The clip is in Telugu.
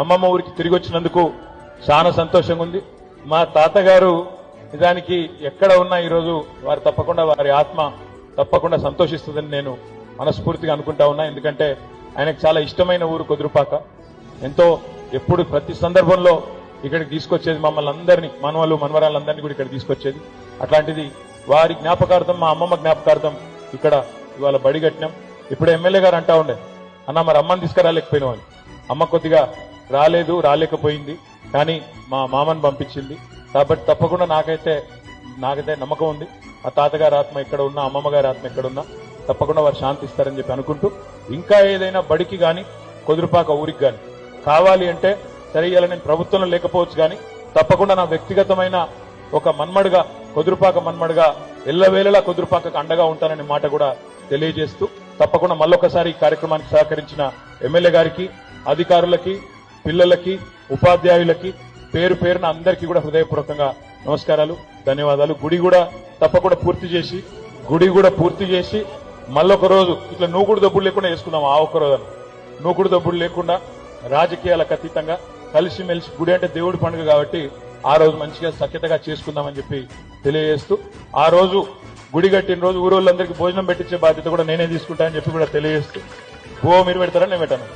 అమ్మమ్మ ఊరికి తిరిగి వచ్చినందుకు చాలా సంతోషంగా ఉంది మా తాతగారు నిజానికి ఎక్కడ ఉన్నా ఈరోజు వారు తప్పకుండా వారి ఆత్మ తప్పకుండా సంతోషిస్తుందని నేను మనస్ఫూర్తిగా అనుకుంటా ఉన్నా. ఎందుకంటే ఆయనకు చాలా ఇష్టమైన ఊరు కుదురుపాక. ఎంతో ఎప్పుడు ప్రతి సందర్భంలో ఇక్కడికి తీసుకొచ్చేది మమ్మల్ని అందరినీ మనవలు మనవరాలందరినీ కూడా ఇక్కడ తీసుకొచ్చేది. అట్లాంటిది వారి జ్ఞాపకార్థం మా అమ్మమ్మ జ్ఞాపకార్థం ఇక్కడ ఇవాళ బడి కట్టినాం ఇప్పుడు ఎమ్మెల్యే గారు అంటా ఉండే అన్న మరి అమ్మని తీసుకురాలేకపోయిన వాళ్ళు అమ్మ కొద్దిగా రాలేదు రాలేకపోయింది. కానీ మా మామని పంపించింది. కాబట్టి తప్పకుండా నాకైతే నాకైతే నమ్మకం ఉంది. ఆ తాతగారి ఆత్మ ఎక్కడ ఉన్నా అమ్మమ్మ గారి ఆత్మ ఎక్కడున్నా తప్పకుండా వారు శాంతిస్తారని చెప్పి అనుకుంటూ ఇంకా ఏదైనా బడికి కానీ కుదురుపాక ఊరికి కానీ కావాలి అంటే సరే ఇవాళ నేను ప్రభుత్వంలో లేకపోవచ్చు కానీ తప్పకుండా నా వ్యక్తిగతమైన ఒక మన్మడుగా కుదురుపాక మన్మడుగా ఎల్లవేళలా కుదురుపాకకు అండగా ఉంటాననే మాట కూడా తెలియజేస్తూ తప్పకుండా మళ్ళొకసారి ఈ కార్యక్రమానికి సహకరించిన ఎమ్మెల్యే గారికి అధికారులకి పిల్లలకి ఉపాధ్యాయులకి పేరు పేరున అందరికీ కూడా హృదయపూర్వకంగా నమస్కారాలు ధన్యవాదాలు. గుడి కూడా తప్పకుండా పూర్తి చేసి గుడి కూడా పూర్తి చేసి మళ్ళొక రోజు ఇట్లా నూకుడు దబ్బులు లేకుండా వేసుకుందాం ఆ ఒక్క రోజు నూకుడు దబ్బులు లేకుండా రాజకీయాలకు అతీతంగా కలిసిమెలిసి గుడి అంటే దేవుడి పండుగ కాబట్టి ఆ రోజు మంచిగా సఖ్యతగా చేసుకుందామని చెప్పి తెలియజేస్తూ ఆ రోజు గుడి కట్టిన రోజు ఊరోళ్ళందరికీ భోజనం పెట్టించే బాధ్యత కూడా నేనే తీసుకుంటానని చెప్పి కూడా తెలియజేస్తూ ఓ మీరు పెడతారా? నేను పెట్టాను.